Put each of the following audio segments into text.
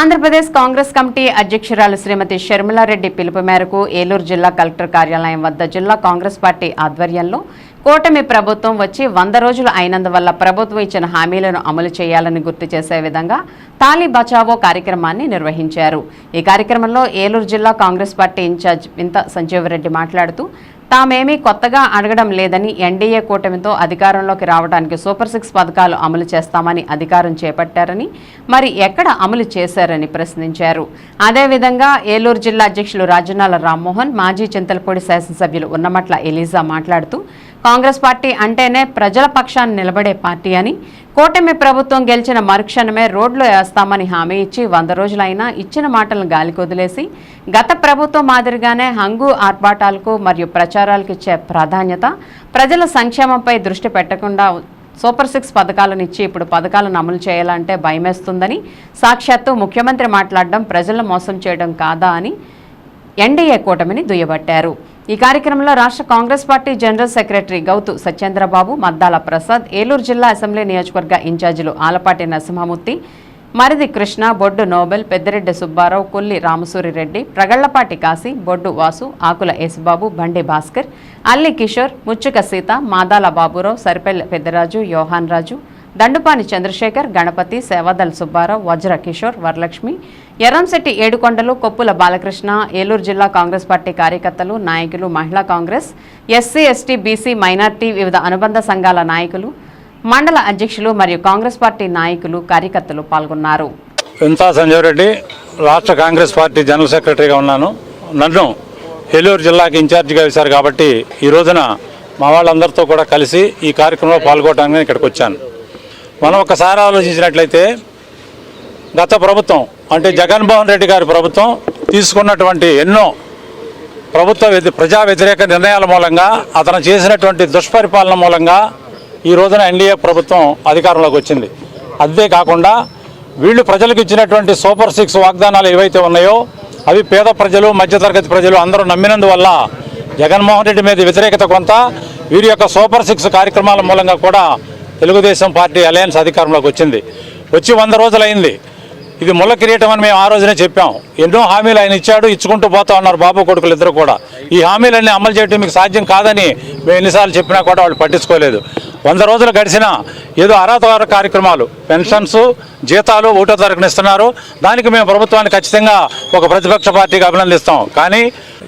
Andhra Pradesh Congress committee అధ్యక్షురాలు శ్రీమతి షర్మిలారెడ్డి పిలుపు మేరకు ఏలూరు జిల్లా కలెక్టర్ కార్యాలయం వద్ద జిల్లా కాంగ్రెస్ పార్టీ ఆధ్వర్యంలో కూటమి ప్రభుత్వం వచ్చి వంద రోజులు అయినందువల్ల ప్రభుత్వం ఇచ్చిన హామీలను అమలు చేయాలని గుర్తు చేసే విధంగా తాలి బచావో కార్యక్రమాన్ని నిర్వహించారు. ఈ కార్యక్రమంలో ఏలూరు జిల్లా కాంగ్రెస్ పార్టీ ఇన్ఛార్జ్ వింత సంజీవరెడ్డి మాట్లాడుతూ తామేమీ కొత్తగా అడగడం లేదని ఎన్డీఏ కూటమితో అధికారంలోకి రావడానికి సూపర్ సిక్స్ పథకాలు అమలు చేస్తామని అధికారం చేపట్టారని మరి ఎక్కడ అమలు చేశారని ప్రశ్నించారు. అదేవిధంగా ఏలూరు జిల్లా అధ్యక్షులు రాజనాల రామ్మోహన్ మాజీ చింతలపూడి శాసనసభ్యులు ఉన్నమట్ల ఎలీజా మాట్లాడుతూ కాంగ్రెస్ పార్టీ అంటేనే ప్రజల పక్షాన్ని నిలబడే పార్టీ అని. కూటమి ప్రభుత్వం గెలిచిన మరుక్షణమే రోడ్లు వేస్తామని హామీ ఇచ్చి వంద రోజులైనా ఇచ్చిన మాటలను గాలికొదిలేసి గత ప్రభుత్వం మాదిరిగానే హంగు ఆర్భాటాలకు మరియు ప్రచారాలకు ఇచ్చే ప్రాధాన్యత ప్రజల సంక్షేమంపై దృష్టి పెట్టకుండా సూపర్ సిక్స్ పథకాలను ఇచ్చి ఇప్పుడు పథకాలను అమలు చేయాలంటే భయమేస్తుందని సాక్షాత్తు ముఖ్యమంత్రి మాట్లాడడం ప్రజలను మోసం చేయడం కాదా అని ఎన్డీఏ కూటమిని దుయ్యబట్టారు. ఈ కార్యక్రమంలో రాష్ట్ర Congress party general secretary Gouthu Satyendra Babu Maddala Prasad Eluru జిల్లా అసెంబ్లీ నియోజకవర్గ ఇన్ఛార్జీలు ఆలపాటి నరసింహమూర్తి మరిది కృష్ణ బొడ్డు నోబెల్ పెద్దిరెడ్డి సుబ్బారావు కొల్లి రామసూరిరెడ్డి ప్రగళ్ళపాటి కాశీ బొడ్డు వాసు ఆకుల యేసుబాబు బండి భాస్కర్ అల్లి కిషోర్ ముచ్చుక సీత మాదాల బాబురావు సరిపెల్లి పెద్దరాజు యోహాన్ రాజు దండుపాని చంద్రశేఖర్ గణపతి సేవాదల్ సుబ్బారావు వజ్ర కిషోర్ వరలక్ష్మి ఎర్రంశెట్టి ఏడుకొండలు కొప్పుల బాలకృష్ణ ఏలూరు జిల్లా కాంగ్రెస్ పార్టీ కార్యకర్తలు నాయకులు మహిళా Congress SC ST BC minority వివిధ అనుబంధ సంఘాల నాయకులు మండల అధ్యక్షులు మరియు కాంగ్రెస్ పార్టీ నాయకులు కార్యకర్తలు పాల్గొన్నారు. ఇంతా సంజయ్ రెడ్డి రాష్ట్ర కాంగ్రెస్ పార్టీ జనరల్ సెక్రటరీగా ఉన్నాను. నన్ను ఏలూరు జిల్లాకి ఇన్ఛార్జిగా వేశారు కాబట్టి ఈ రోజున మా వాళ్ళందరితో కూడా కలిసి ఈ కార్యక్రమంలో పాల్గొనడానికి ఇక్కడికి వచ్చాను. మనం ఒకసారి ఆలోచించినట్లయితే గత ప్రభుత్వం అంటే జగన్మోహన్ రెడ్డి గారి ప్రభుత్వం తీసుకున్నటువంటి ఎన్నో ప్రభుత్వ వ్యతి- ప్రజా వ్యతిరేక నిర్ణయాల మూలంగా అతను చేసినటువంటి దుష్పరిపాలన మూలంగా ఈ రోజున ఎన్డీఏ ప్రభుత్వం అధికారంలోకి వచ్చింది. అదే కాకుండా వీళ్ళు ప్రజలకు ఇచ్చినటువంటి సూపర్ సిక్స్ వాగ్దానాలు ఏవైతే ఉన్నాయో అవి పేద ప్రజలు మధ్యతరగతి ప్రజలు అందరూ నమ్మినందువల్ల జగన్మోహన్ రెడ్డి మీద వ్యతిరేకత కొంత వీరి యొక్క సూపర్ సిక్స్ కార్యక్రమాల మూలంగా కూడా తెలుగుదేశం పార్టీ అలయన్స్ అధికారంలోకి వచ్చింది. వచ్చి వంద రోజులైంది. ఇది ముళ్ళ కిరీటం అని మేము ఆ రోజునే చెప్పాం. ఎన్నో హామీలు ఆయన ఇచ్చాడు ఇచ్చుకుంటూ పోతా ఉన్నారు బాబు కొడుకులు ఇద్దరు కూడా. ఈ హామీలన్నీ అమలు చేయడం మీకు సాధ్యం కాదని మేము ఎన్నిసార్లు చెప్పినా కూడా వాళ్ళు పట్టించుకోలేదు. వంద రోజులు గడిచినా ఏదో అర్హత కార్యక్రమాలు పెన్షన్స్ జీతాలు ఒకటో తారీఖున ఇస్తున్నారు. దానికి మేము ప్రభుత్వాన్ని ఖచ్చితంగా ఒక ప్రతిపక్ష పార్టీగా అభినందిస్తాం. కానీ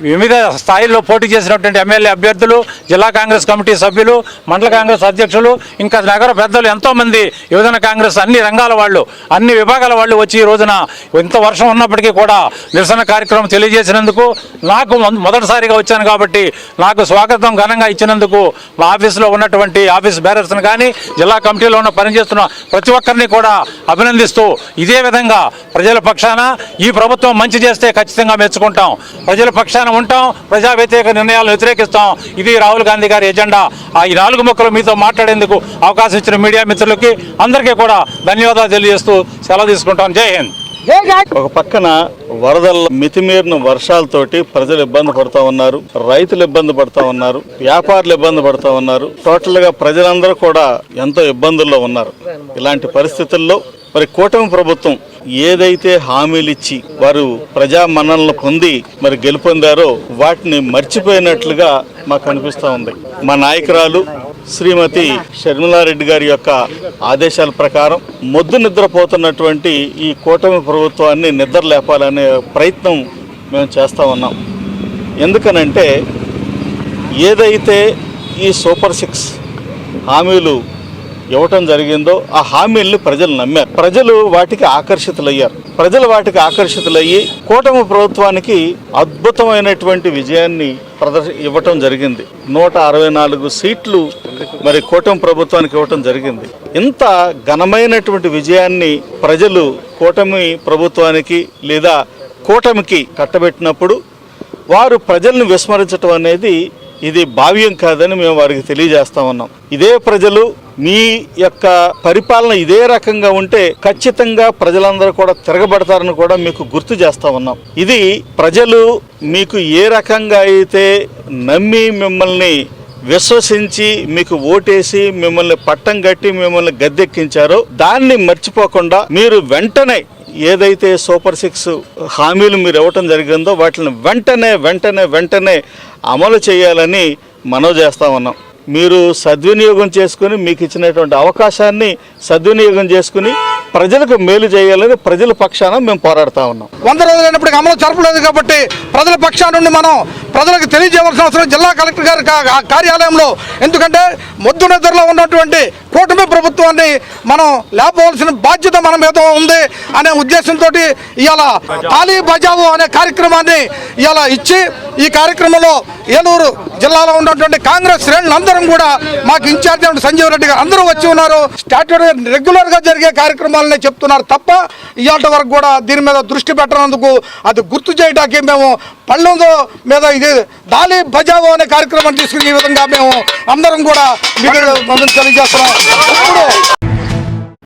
వివిధ స్థాయిల్లో పోటీ చేసినటువంటి ఎమ్మెల్యే అభ్యర్థులు జిల్లా కాంగ్రెస్ కమిటీ సభ్యులు మండల కాంగ్రెస్ అధ్యక్షులు ఇంకా నగర పెద్దలు ఎంతోమంది యువజన కాంగ్రెస్ అన్ని రంగాల వాళ్ళు అన్ని విభాగాల వాళ్ళు వచ్చి ఈ రోజున ఇంత వర్షం ఉన్నప్పటికీ కూడా నిరసన కార్యక్రమం తెలియజేసినందుకు నాకు మొదటిసారిగా వచ్చాను కాబట్టి నాకు స్వాగతం ఘనంగా ఇచ్చినందుకు మా ఆఫీసులో ఉన్నటువంటి ఆఫీస్ బేరర్స్ని కానీ జిల్లా కమిటీలో ఉన్న పనిచేస్తున్న ప్రతి ఒక్కరిని కూడా అభినందిస్తూ ఇదే విధంగా ప్రజల పక్షాన ఈ ప్రభుత్వం మంచి చేస్తే ఖచ్చితంగా మెచ్చుకుంటాం. ప్రజల పక్షాన ఉంటాం ప్రజా వ్యతిరేక నిర్ణయాలను వ్యతిరేకిస్తాం. ఇది రాహుల్ గాంధీ గారి ఎజెండా. ఆ ఈ నాలుగు మొక్కలు మీతో మాట్లాడేందుకు అవకాశం ఇచ్చిన మీడియా మిత్రులకి అందరికీ కూడా ధన్యవాదాలు తెలియజేస్తూ సెలవు తీసుకుంటాం. జై హింద్. ఒక పక్కన వరదల మితిమీరిన వర్షాలతోటి ప్రజలు ఇబ్బంది పడుతూ ఉన్నారు రైతులు ఇబ్బంది పడుతూ ఉన్నారు వ్యాపారులు ఇబ్బంది పడుతూ ఉన్నారు. టోటల్గా ప్రజలందరూ కూడా ఎంతో ఇబ్బందుల్లో ఉన్నారు. ఇలాంటి పరిస్థితుల్లో మరి కూటమి ప్రభుత్వం ఏదైతే హామీలు ఇచ్చి వారు ప్రజా మన్నలను పొంది మరి గెలుపొందారో వాటిని మర్చిపోయినట్లుగా మాకు అనిపిస్తూ ఉంది. మా నాయకురాలు శ్రీమతి షర్మిలారెడ్డి గారి యొక్క ఆదేశాల ప్రకారం మొద్దు నిద్రపోతున్నటువంటి ఈ కూటమి ప్రభుత్వాన్ని నిద్ర లేపాలనే ప్రయత్నం మేము చేస్తూ ఉన్నాం. ఎందుకనంటే ఏదైతే ఈ సూపర్ సిక్స్ హామీలు ఇవ్వటం జరిగిందో ఆ హామీల్ని ప్రజలు నమ్మారు. ప్రజలు వాటికి ఆకర్షితులయ్యారు. ప్రజలు వాటికి ఆకర్షితులయ్యి కూటమి ప్రభుత్వానికి అద్భుతమైనటువంటి విజయాన్ని ప్రదర్శ ఇవ్వటం జరిగింది. నూట అరవై నాలుగు సీట్లు మరి కూటమి ప్రభుత్వానికి ఇవ్వటం జరిగింది. ఇంత ఘనమైనటువంటి విజయాన్ని ప్రజలు కూటమి ప్రభుత్వానికి లేదా కూటమికి కట్టబెట్టినప్పుడు వారు ప్రజలను విస్మరించడం అనేది ఇది భావ్యం కాదని మేము వారికి తెలియజేస్తా ఉన్నాం. ఇదే ప్రజలు మీ యొక్క పరిపాలన ఇదే రకంగా ఉంటే ఖచ్చితంగా ప్రజలందరూ కూడా తిరగబడతారని కూడా మీకు గుర్తు చేస్తా ఉన్నాం. ఇది ప్రజలు మీకు ఏ రకంగా అయితే నమ్మి మిమ్మల్ని విశ్వసించి మీకు ఓటేసి మిమ్మల్ని పట్టం కట్టి మిమ్మల్ని గద్దెక్కించారో దాన్ని మర్చిపోకుండా మీరు వెంటనే ఏదైతే సూపర్ సిక్స్ హామీలు మీరు ఇవ్వటం జరిగిందో వాటిని వెంటనే వెంటనే వెంటనే అమలు చేయాలని మనవి చేస్తా ఉన్నాం. మీరు సద్వినియోగం చేసుకుని మీకు ఇచ్చినటువంటి అవకాశాన్ని సద్వినియోగం చేసుకుని ప్రజలకు మేలు చేయాలని ప్రజల పక్షాన మేము పోరాడుతూ ఉన్నాం. వంద రోజులైనప్పటికీ అమలు జరపలేదు కాబట్టి ప్రజల పక్షా నుండి మనం ప్రజలకు తెలియజేయవలసిన అవసరం జిల్లా కలెక్టర్ గారి కా- కార్యాలయంలో. ఎందుకంటే మొద్దు నిద్రలో ఉన్నటువంటి కూటమి ప్రభుత్వాన్ని మనం లేపవలసిన బాధ్యత మన మీద ఉంది అనే ఉద్దేశంతో ఇవాళ తాలీ బజావు అనే కార్యక్రమాన్ని ఇవాళ ఇచ్చి ఈ కార్యక్రమంలో ఏలూరు జిల్లాలో ఉన్నటువంటి కాంగ్రెస్ శ్రేణులందరం కూడా మాకు ఇన్ఛార్జ్ అయిన సంజీవ్ రెడ్డి గారు అందరూ వచ్చి ఉన్నారు. స్టాట్యూడ్ రెగ్యులర్గా జరిగే కార్యక్రమాలనే చెప్తున్నారు తప్ప ఇవాళ వరకు కూడా దీని మీద దృష్టి పెట్టనందుకు అది గుర్తు చేయడానికి మేము పళ్ళెందో మీద ఇది దాలి బజావో అనే కార్యక్రమం తీసుకుని ఈ విధంగా మేము అందరం కూడా మీకు తెలియజేస్తున్నాం. ఇప్పుడు